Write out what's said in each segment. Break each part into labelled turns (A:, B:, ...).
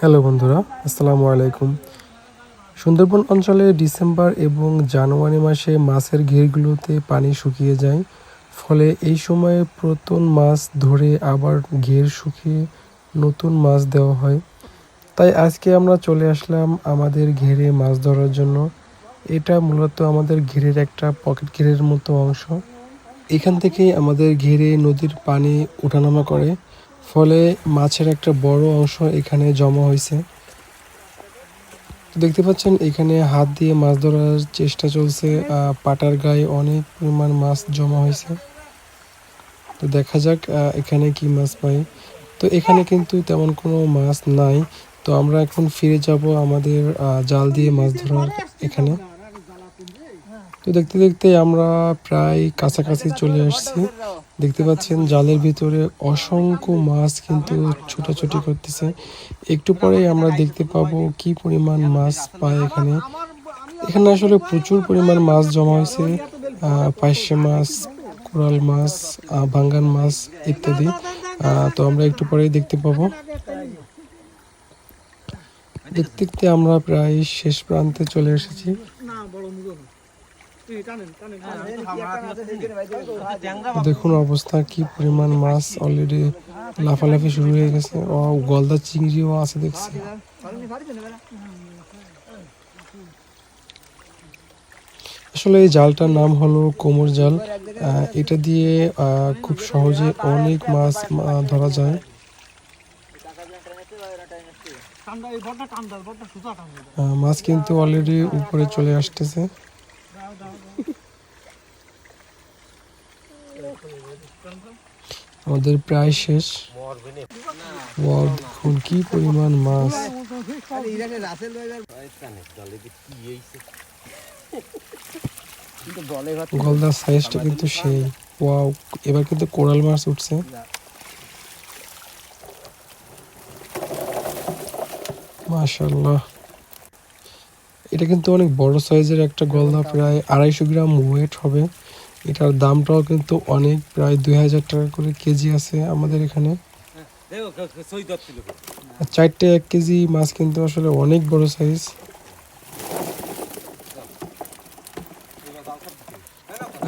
A: Hello বন্ধুরা, আসসালামু আলাইকুম। সুন্দরবন অঞ্চলে ডিসেম্বর এবং জানুয়ারি মাসে মাছের ঘেরগুলোতে পানি শুকিয়ে যায়। ফলে এই সময়ে প্রতুন মাছ ধরে আবার ঘের শুকিয়ে নতুন মাছ দেওয়া হয়। তাই আজকে আমরা চলে আসলাম আমাদের ঘেরে মাছ ধরার জন্য। এটা মূলত আমাদের ঘেরের একটা পকেট ঘেরের মতো অংশ। এখান থেকেই আমাদের ঘেরে নদীর পানি ওঠানামা করে। ফলে মাছের একটা বড় অংশ এখানে জমা হয়েছে। দেখতে পাচ্ছেন, এখানে হাত দিয়ে মাছ ধরার চেষ্টা চলছে। পাটার গায়ে অনেক পরিমাণ মাছ জমা হয়েছে। তো দেখা যাক এখানে কি মাছ পাই। তো এখানে কিন্তু তেমন কোনো মাছ নাই। তো আমরা এখন ফিরে যাব আমাদের জাল দিয়ে মাছ ধরার এখানে। তো দেখতে দেখতে আমরা প্রায় কাছাকাছি চলে আসছি। দেখতে পাচ্ছেন জালের ভিতরে অসংখ্য মাছ কিন্তু ছোটাছুটি করতেছে। একটু পরেই আমরা দেখতে পাবো কি পরিমাণ মাছ পায় এখানে। এখানে আসলে প্রচুর পরিমাণ মাছ জমা হয়েছে পার্শে মাছ কোরাল মাছ আহ, বাঙ্গান মাছ ইত্যাদি। তো আমরা একটু পরেই দেখতে পাবো। দেখতে দেখতে আমরা প্রায় শেষ প্রান্তে চলে এসেছি। দেখুন অবস্থা, কি পরিমাণ মাছ অলরেডি লাফালাফি শুরু হয়ে গেছে। ও গলদা চিংড়িও আছে দেখছি। আসলে এই জালটার নাম হলো কোমর জাল। এটা দিয়ে খুব সহজে অনেক মাছ ধরা যায়। মাছ কিন্তু অলরেডি উপরে চলে আসতেছে। আমাদের প্রায় শেষ। কি পরিমাণ মাছ? গলদার সাইজটা কিন্তু সেই। ওয়াও, এবার কিন্তু কোরাল মাছ উঠছে। মাশাল্লাহ এটা কিন্তু অনেক বড় সাইজের একটা গলদা, প্রায় আড়াইশো গ্রাম ওয়েট হবে। এটার দামটাও কিন্তু অনেক প্রায় দুই হাজার টাকা করে কেজি আছে আমাদের এখানে। চারটে এক কেজি মাছ কিন্তু আসলে অনেক বড় সাইজ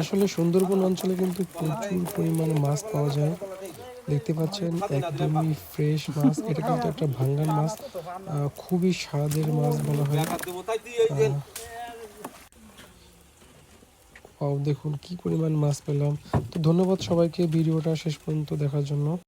A: আসলে সুন্দরবন অঞ্চলে কিন্তু প্রচুর পরিমাণে মাছ পাওয়া যায়। দেখতে পাচ্ছেন একদমই ফ্রেশ মাছ। এটা কিন্তু একটা ভাঙ্গান মাছ। খুবই স্বাদের মাছ বলা হয়। পাও দেখুন কি পরিমাণ মাছ পেলাম। তো ধন্যবাদ সবাইকে ভিডিওটা শেষ পর্যন্ত দেখার জন্য।